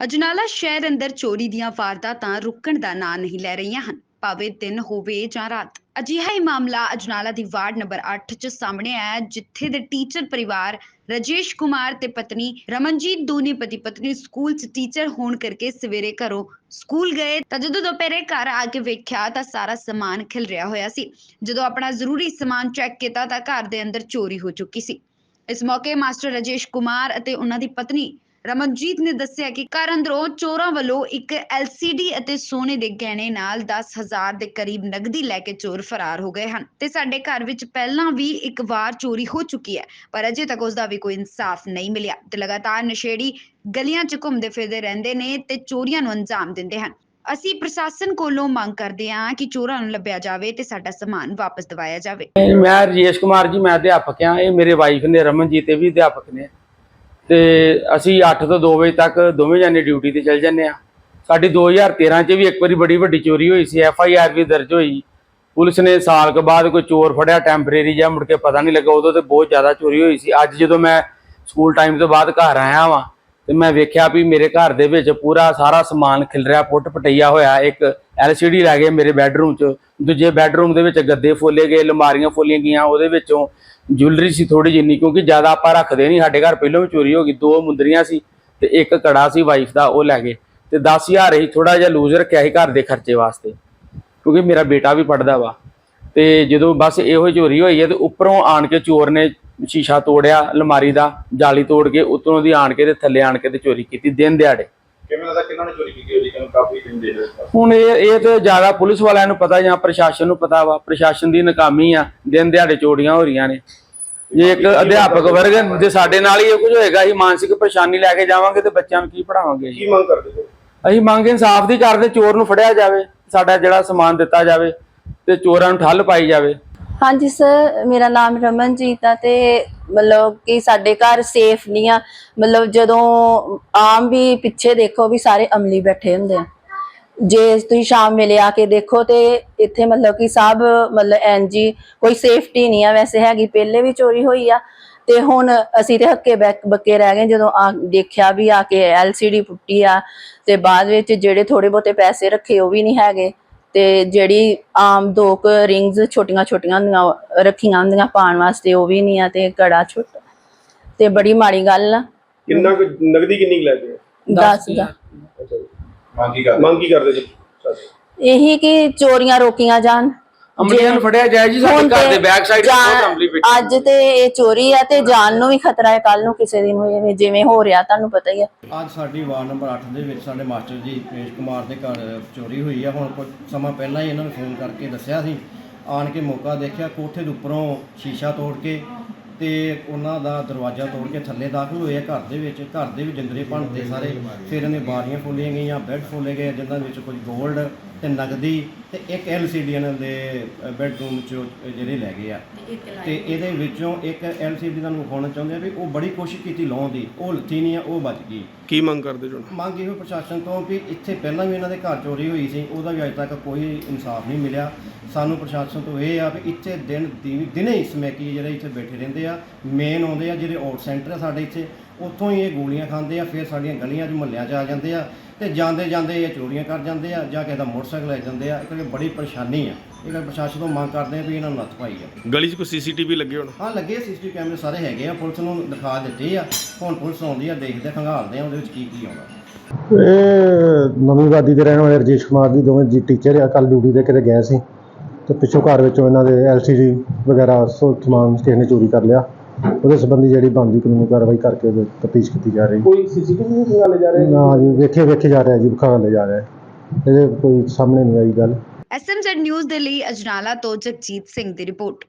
ਅਜਨਾਲਾ ਸ਼ਹਿਰ ਅੰਦਰ ਚੋਰੀ ਦੀਆਂ ਵਾਰਦਾਤਾਂ ਰੁਕਣ ਦਾ ਨਾਂ ਨਹੀਂ ਲੈ ਰਹੀਆਂ ਹਨ। ਭਾਵੇਂ ਦਿਨ ਹੋਵੇ ਜਾਂ ਰਾਤ, ਅਜਿਹਾ ਹੀ ਮਾਮਲਾ ਅਜਨਾਲਾ ਦੀ ਵਾਰਡ ਨੰਬਰ 8 'ਚ ਸਾਹਮਣੇ ਆਇਆ ਜਿੱਥੇ ਦੇ ਟੀਚਰ ਪਰਿਵਾਰ ਰਜੇਸ਼ ਕੁਮਾਰ ਤੇ ਪਤਨੀ ਰਮਨਜੀਤ ਦੋਨੇ ਪਤੀ ਪਤਨੀ ਸਕੂਲ 'ਚ ਟੀਚਰ ਹੋਣ ਕਰਕੇ ਸਵੇਰੇ ਘਰੋਂ ਸਕੂਲ ਗਏ ਤਾਂ ਜਦੋਂ ਦੁਪਹਿਰੇ ਘਰ ਆ ਕੇ ਵੇਖਿਆ ਤਾਂ ਸਾਰਾ ਸਮਾਨ ਖਿਲ ਰਿਹਾ ਹੋਇਆ ਸੀ। ਜਦੋਂ ਆਪਣਾ ਜ਼ਰੂਰੀ ਸਮਾਨ ਚੈੱਕ ਕੀਤਾ ਤਾਂ ਘਰ ਦੇ ਅੰਦਰ ਚੋਰੀ ਹੋ ਚੁੱਕੀ ਸੀ। ਇਸ ਮੌਕੇ ਮਾਸਟਰ ਰਜੇਸ਼ ਕੁਮਾਰ ਅਤੇ ਉਹਨਾਂ ਦੀ ਪਤਨੀ ਰਮਨਜੀਤ ਨੇ ਦੱਸਿਆ ਕਿ ਘਰ ਅੰਦਰੋਂ ਚੋਰਾਂ ਵੱਲੋਂ ਇੱਕ LCD ਅਤੇ ਸੋਨੇ ਦੇ ਗਹਿਣੇ ਨਾਲ 10000 ਦੇ ਕਰੀਬ ਨਗਦੀ ਲੈ ਕੇ ਚੋਰ ਫਰਾਰ ਹੋ ਗਏ ਹਨ ਤੇ ਸਾਡੇ ਘਰ ਵਿੱਚ ਪਹਿਲਾਂ ਵੀ ਇੱਕ ਵਾਰ ਚੋਰੀ ਹੋ ਚੁੱਕੀ ਹੈ, ਪਰ ਅਜੇ ਤੱਕ ਉਸ ਦਾ ਵੀ ਕੋਈ ਇਨਸਾਫ ਨਹੀਂ ਮਿਲਿਆ ਤੇ ਲਗਾਤਾਰ ਨਸ਼ੇੜੀ ਗਲੀਆਂ 'ਚ ਘੁੰਮਦੇ ਫਿਰਦੇ ਰਹਿੰਦੇ ਨੇ ਤੇ ਚੋਰੀਆਂ ਨੂੰ ਅੰਜਾਮ ਦਿੰਦੇ ਹਨ। ਅਸੀਂ ਪ੍ਰਸ਼ਾਸਨ ਕੋਲੋਂ ਮੰਗ ਕਰਦੇ ਹਾਂ ਕਿ ਚੋਰਾਂ ਨੂੰ ਲੱਭਿਆ ਜਾਵੇ ਤੇ ਸਾਡਾ ਸਮਾਨ ਵਾਪਸ ਦਿਵਾਇਆ ਜਾਵੇ। ਮੈਂ ਰਜੇਸ਼ ਕੁਮਾਰ ਜੀ, ਮੈਂ ਅਧਿਆਪਕ ਹਾਂ। ਇਹ ਮੇਰੇ ਵਾਈਫ ਨੇ, ਰਮਨਜੀਤ, ਇਹ ਵੀ ਅਧਿਆਪਕ ਨੇ। ਤੇ ਅਸੀਂ 8 ਤੋਂ 2 ਵਜੇ ਤੱਕ ਦੋਵੇਂ ਜਾਨੇ ਡਿਊਟੀ ਤੇ ਚੱਲ ਜਾਂਦੇ ਆ ਸਾਡੀ 2013 ਚ ਵੀ ਇੱਕ ਵਾਰੀ ਬੜੀ ਵੱਡੀ ਚੋਰੀ ਹੋਈ ਸੀ, ਐਫ ਆਈ ਆਰ ਵੀ ਦਰਜ ਹੋਈ। ਪੁਲਿਸ ਨੇ ਸਾਲ ਕੁ ਬਾਅਦ ਕੋਈ ਚੋਰ ਫੜਿਆ, ਟੈਂਪਰੇਰੀ ਜਾਂ ਮੁੜ ਕੇ ਪਤਾ ਨਹੀਂ ਲੱਗਾ, ਉਦੋਂ ਤੇ ਬਹੁਤ ਜ਼ਿਆਦਾ ਚੋਰੀ ਹੋਈ ਸੀ। ਅੱਜ ਜਦੋਂ ਮੈਂ ਸਕੂਲ ਟਾਈਮ ਤੋਂ ਬਾਅਦ ਘਰ ਆਇਆ ਵਾਂ ਤੇ ਮੈਂ ਵੇਖਿਆ ਵੀ ਮੇਰੇ ਘਰ ਦੇ ਵਿੱਚ ਪੂਰਾ ਸਾਰਾ ਸਮਾਨ ਖਿਲ ਰਿਹਾ, ਪੁੱਟ ਪਟਈਆ ਹੋਇਆ, ਇੱਕ ਐਲਸੀਡੀ ਲੈ ਗਏ ਮੇਰੇ ਬੈੱਡਰੂਮ 'ਚ, ਦੂਜੇ ਬੈੱਡਰੂਮ ਦੇ ਵਿੱਚ ਗੱਦੇ ਫੋਲੇ ਗਏ ਲਮਾਰੀਆਂ ਫੋਲੀਆਂ ਗਈਆਂ, ਉਹਦੇ ਵਿੱਚੋਂ ਜੁਐਲਰੀ ਸੀ ਥੋੜੀ ਜਿੰਨੀ, ਕਿਉਂਕਿ ਜ਼ਿਆਦਾ ਆਪਾਂ ਰੱਖਦੇ ਨਹੀਂ, ਸਾਡੇ ਘਰ ਪਹਿਲਾਂ ਵੀ ਚੋਰੀ ਹੋ ਗਈ, ਦੋ ਮੁੰਦਰੀਆਂ ਸੀ ਤੇ ਇੱਕ ਕੜਾ ਸੀ ਵਾਈਫ ਦਾ, ਉਹ ਲੈ ਗਏ। ਤੇ 10000 ਹੀ ਥੋੜਾ ਜਿਹਾ ਲੂਜ਼ ਰੱਖਿਆ ਸੀ ਘਰ ਦੇ ਖਰਚੇ ਵਾਸਤੇ, ਕਿਉਂਕਿ ਮੇਰਾ ਬੇਟਾ ਵੀ ਪੜਦਾ ਵਾ। ਤੇ ਜਦੋਂ ਬਸ ਇਹੋ ਚੋਰੀ ਹੋਈ ਹੈ ਤੇ ਉੱਪਰੋਂ ਆਣ ਕੇ ਚੋਰ ਨੇ ਸ਼ੀਸ਼ਾ ਤੋੜਿਆ ਅਲਮਾਰੀ ਦਾ ਜਾਲੀ ਤੋੜ ਕੇ ਉੱਤੋਂ ਦੀ ਆਣ ਕੇ ਤੇ ਥੱਲੇ ਆਣ ਕੇ ਤੇ ਚੋਰੀ ਕੀਤੀ ਦਿਨ ਦਿਹਾੜੇ। ਕਿਵੇਂ ਲੱਗਦਾ ਕਿੰਨਾਂ ਨੇ ਚੋਰੀ ਕੀਤੀ ਹੋਈ ਕਿਨੂੰ ਕਾਫੀ ਦਿਨ ਦੇ ਰਹੇ ਹੁਣ ਇਹ ਇਹ ਤੇ ਜ਼ਿਆਦਾ ਪੁਲਿਸ ਵਾਲਿਆਂ ਨੂੰ ਪਤਾ ਜਾਂ ਪ੍ਰਸ਼ਾਸਨ ਨੂੰ ਪਤਾ ਵਾ ਪ੍ਰਸ਼ਾਸਨ ਦੀ ਨਾਕਾਮੀ ਆ ਦਿਨ ਦਿਹਾੜੇ ਚੋਰੀਆਂ ਹੋ ਰਹੀਆਂ ਨੇ। ਜੇ ਇੱਕ ਅਧਿਆਪਕ ਵਰਗ ਜੇ ਸਾਡੇ ਨਾਲ ਹੀ ਇਹ ਕੁਝ ਹੋਏਗਾ ਅਸੀਂ ਮਾਨਸਿਕ ਪਰੇਸ਼ਾਨੀ ਲੈ ਕੇ ਜਾਵਾਂਗੇ ਤੇ ਬੱਚਿਆਂ ਨੂੰ ਕੀ ਪੜਾਵਾਂਗੇ ਕੀ ਮੰਗ ਕਰਦੇ ਅਸੀਂ ਮੰਗ ਇਨਸਾਫ ਦੀ ਕਰਦੇ ਚੋਰ ਨੂੰ ਫੜਿਆ ਜਾਵੇ ਸਾਡਾ ਜਿਹੜਾ ਸਮਾਨ ਦਿੱਤਾ ਜਾਵੇ ਤੇ ਚੋਰਾਂ ਨੂੰ ਠੱਲ ਪਾਈ ਜਾਵੇ। ਹਾਂਜੀ ਸਰ, ਮੇਰਾ ਨਾਮ ਰਮਨਜੀਤ ਆ ਤੇ ਮਤਲਬ ਕਿ ਸਾਡੇ ਘਰ ਸੇਫ ਨਹੀਂ ਆ। ਮਤਲਬ ਜਦੋਂ ਆਮ ਵੀ ਪਿੱਛੇ ਦੇਖੋ ਵੀ ਸਾਰੇ ਅਮਲੀ ਬੈਠੇ ਹੁੰਦੇ ਆ। ਜੇ ਤੁਸੀਂ ਸ਼ਾਮ ਵੇਲੇ ਆ ਕੇ ਦੇਖੋ ਤੇ ਇੱਥੇ ਮਤਲਬ ਕਿ ਸਭ ਮਤਲਬ ਐਨਜੀ ਕੋਈ ਸੇਫਟੀ ਨਹੀਂ ਆ, ਵੈਸੇ ਹੈਗੀ, ਪਹਿਲੇ ਵੀ ਚੋਰੀ ਹੋਈ ਆ। ਤੇ ਹੁਣ ਅਸੀਂ ਤੇ ਹੱਕੇ ਬੈਕ ਬੱਕੇ ਰਹਿ ਗਏ ਜਦੋਂ ਆ ਦੇਖਿਆ ਵੀ ਆ ਕੇ ਐਲਸੀਡੀ ਪੁੱਟੀ ਆ ਤੇ ਬਾਅਦ ਵਿੱਚ ਜਿਹੜੇ ਥੋੜੇ ਬਹੁਤੇ ਪੈਸੇ ਰੱਖੇ ਉਹ ਵੀ ਨਹੀਂ ਹੈਗੇ। ਤੇ ਜਿਹੜੀ ਆਮ ਦੋ ਕੁ ਰਿੰਗਸ ਛੋਟੀਆਂ ਛੋਟੀਆਂ ਹੁੰਦੀਆਂ ਰੱਖੀਆਂ ਹੁੰਦੀਆਂ ਪਾਉਣ ਵਾਸਤੇ ਉਹ ਵੀ ਨਹੀਂ ਆ ਤੇ ਕੜਾ ਛੋਟਾ ਤੇ ਬੜੀ ਮਾੜੀ ਗੱਲ ਆ। ਕਿੰਨਾ ਕੁ ਨਗਦੀ ਕਿੰਨੀ ਕੁ ਲੈ ਗਏ ਦੱਸ ਦਾ ਮੰਗ ਕੀ ਕਰਦੇ? ਮੰਗ ਕੀ ਕਰਦੇ ਜੀ? ਇਹੀ ਕਿ ਚੋਰੀਆਂ ਰੋਕੀਆਂ ਜਾਣ। ਅਮਲੀਆਂ ਨੂੰ ਫੜਿਆ ਜਾਏ ਜੀ ਸਾਡੇ ਘਰ ਦੇ ਬੈਕ ਸਾਈਡ ਤੇ ਬਹੁਤ ਅਮਲੀ ਬੈਠੇ ਅੱਜ ਤੇ ਇਹ ਚੋਰੀ ਆ ਤੇ ਜਾਨ ਨੂੰ ਵੀ ਖਤਰਾ ਹੈ ਕੱਲ ਨੂੰ ਕਿਸੇ ਦਿਨ ਹੋਏ ਜਿਵੇਂ ਹੋ ਰਿਹਾ ਤੁਹਾਨੂੰ ਪਤਾ ਹੀ ਆ। ਅੱਜ ਸਾਡੀ ਵਾਰਡ ਨੰਬਰ 8 ਦੇ ਵਿੱਚ ਸਾਡੇ ਮਾਸਟਰ ਜੀ ਪ੍ਰੇਸ਼ ਕੁਮਾਰ ਦੇ ਘਰ ਚੋਰੀ ਹੋਈ ਆ। ਹੁਣ ਕੁਝ ਸਮਾਂ ਪਹਿਲਾਂ ਹੀ ਇਹਨਾਂ ਨੂੰ ਫੋਨ ਕਰਕੇ ਦੱਸਿਆ ਸੀ। ਆਣ ਕੇ ਮੌਕਾ ਦੇਖਿਆ ਕੋਠੇ ਦੇ ਉੱਪਰੋਂ ਸ਼ੀਸ਼ਾ ਤੋੜ ਕੇ ਤੇ ਉਹਨਾਂ ਦਾ ਦਰਵਾਜ਼ਾ ਤੋੜ ਕੇ ਥੱਲੇ ਦਾਖਲ ਹੋਏ ਆ ਘਰ ਦੇ ਵਿੱਚ। ਘਰ ਦੇ ਵੀ ਜੰਦਰੇ ਭੰਨਤੇ ਸਾਰੇ। ਫਿਰ ਇਹਨਾਂ ਬਾਰੀਆਂ ਫੋਲੀਆਂ ਗਈਆਂ ਬੈੱਡ ਫੋਲੇ ਗਏ ਜਿਨ੍ਹਾਂ ਵਿੱਚ ਕੁਝ 골ਡ ਤੇ ਨਗਦੀ ਤੇ ਇੱਕ ਐਲਸੀਡੀ ਇਹਨਾਂ ਦੇ ਬੈੱਡਰੂਮ ਚੋਂ ਜਿਹੜੇ ਲੈ ਗਏ ਆ। ਤੇ ਇਹਦੇ ਵਿੱਚੋਂ ਇੱਕ ਐਲਸੀਡੀ ਤੁਹਾਨੂੰ ਵਿਖਾਉਣਾ ਚਾਹੁੰਦੇ ਆ ਵੀ ਉਹ ਬੜੀ ਕੋਸ਼ਿਸ਼ ਕੀਤੀ ਲਾਉਣ ਦੀ। ਉਹ ਲੱਥੀ ਨਹੀਂ ਆ ਉਹ ਬਚ ਗਈ। ਕੀ ਮੰਗ ਕਰਦੇ ਜੋ ਮੰਗ ਇਹੋ ਪ੍ਰਸ਼ਾਸਨ ਤੋਂ ਵੀ ਇੱਥੇ ਪਹਿਲਾਂ ਵੀ ਇਹਨਾਂ ਦੇ ਘਰ ਚੋਰੀ ਹੋਈ ਸੀ ਉਹਦਾ ਵੀ ਅਜੇ ਤੱਕ ਕੋਈ ਇਨਸਾਫ ਨਹੀਂ ਮਿਲਿਆ। ਸਾਨੂੰ ਪ੍ਰਸ਼ਾਸਨ ਤੋਂ ਇਹ ਆ ਵੀ ਇੱਥੇ ਦਿਨ ਦਿਨ- ਦਿਨੇ ਹੀ ਸਮੈਕੀ ਜਿਹੜੇ ਇੱਥੇ ਬੈਠੇ ਰਹਿੰਦੇ ਆ ਮੇਨ ਆਉਂਦੇ ਆ ਜਿਹੜੇ ਆਊਟ ਸੈਂਟਰ ਆ ਸਾਡੇ ਇੱਥੇ। ਉੱਥੋਂ ਹੀ ਇਹ ਗੋਲੀਆਂ ਖਾਂਦੇ ਆ ਫਿਰ ਸਾਡੀਆਂ ਗਲੀਆਂ 'ਚ ਮੁਹੱਲਿਆਂ 'ਚ ਆ ਜਾਂਦੇ ਆ ਤੇ ਜਾਂਦੇ ਜਾਂਦੇ ਇਹ ਚੋਰੀਆਂ ਕਰ ਜਾਂਦੇ ਆ ਜਾਂ ਕਿਸੇ ਦਾ ਮੋਟਰਸਾਈਕਲ ਲੈ ਜਾਂਦੇ ਆ। ਇਹ ਬੜੀ ਪਰੇਸ਼ਾਨੀ ਆ। ਇਹ ਕਰਕੇ ਪ੍ਰਸ਼ਾਸਨ ਤੋਂ ਮੰਗ ਕਰਦੇ ਆ ਵੀ ਇਹਨਾਂ ਨੂੰ ਨੱਥ ਪਾਈ ਆ ਗਲੀ 'ਚ ਕੋਈ ਸੀਸੀਟੀਵੀ ਲੱਗੇ ਹੋਣ? ਹਾਂ ਲੱਗੇ ਸੀਸੀਟੀਵੀ ਕੈਮਰੇ ਸਾਰੇ ਹੈਗੇ ਆ। ਪੁਲਿਸ ਨੂੰ ਦਿਖਾ ਦਿੱਤੇ ਆ। ਹੁਣ ਪੁਲਿਸ ਆਉਂਦੀ ਆ ਦੇਖਦੇ ਖੰਗਾਲਦੇ ਆ ਉਹਦੇ ਵਿੱਚ ਕੀ ਕੀ ਆਉਂਦਾ। ਇਹ ਨਵੀਂ ਵਾਦੀ ਦੇ ਰਹਿਣ ਵਾਲੇ ਰਜੇਸ਼ ਕੁਮਾਰ ਜੀ ਦੋਵੇਂ ਜੀ ਟੀਚਰ ਆ। ਕੱਲ ਡਿਊਟੀ ਤੇ ਕਿਤੇ ਗਏ ਸੀ। ਤੇ ਪਿੱਛੋਂ ਘਰ ਵਿੱਚੋਂ ਇਹਨਾਂ ਦੇ ਐਲਸੀਡੀ ਵਗੈਰਾ ਸੋ ਸਮਾਨ ਕਿਸੇ ਨੇ ਚੋਰੀ ਕਰ ਲਿਆ। ਉਹਦੇ ਸੰਬੰਧੀ ਜਿਹੜੀ ਬਣਦੀ ਕਾਨੂੰਨੀ ਕਾਰਵਾਈ ਕਰਕੇ ਤਫਤੀਸ਼ ਕੀਤੀ ਜਾ ਰਹੀ। ਕੋਈ ਸੀਸੀਟੀਵੀ ਨਹੀਂ ਖੰਗਾਲੇ ਜਾ ਨਾ ਜੀ ਵੇਖੇ ਵੇਖੇ ਜਾ ਰਿਹਾ ਜੀ ਵਿਖਾ ਲੈ ਜਾ ਰਿਹਾ। ਇਹਦੇ ਕੋਈ ਸਾਹਮਣੇ ਨਹੀਂ ਆਈ ਗੱਲ। ਐਸਐਮਜ਼ੈਡ ਨਿਊਜ਼ ਦੇ ਲਈ ਅਜਨਾਲਾ ਤੋਂ ਜਗਜੀਤ ਸਿੰਘ ਦੀ ਰਿਪੋਰਟ।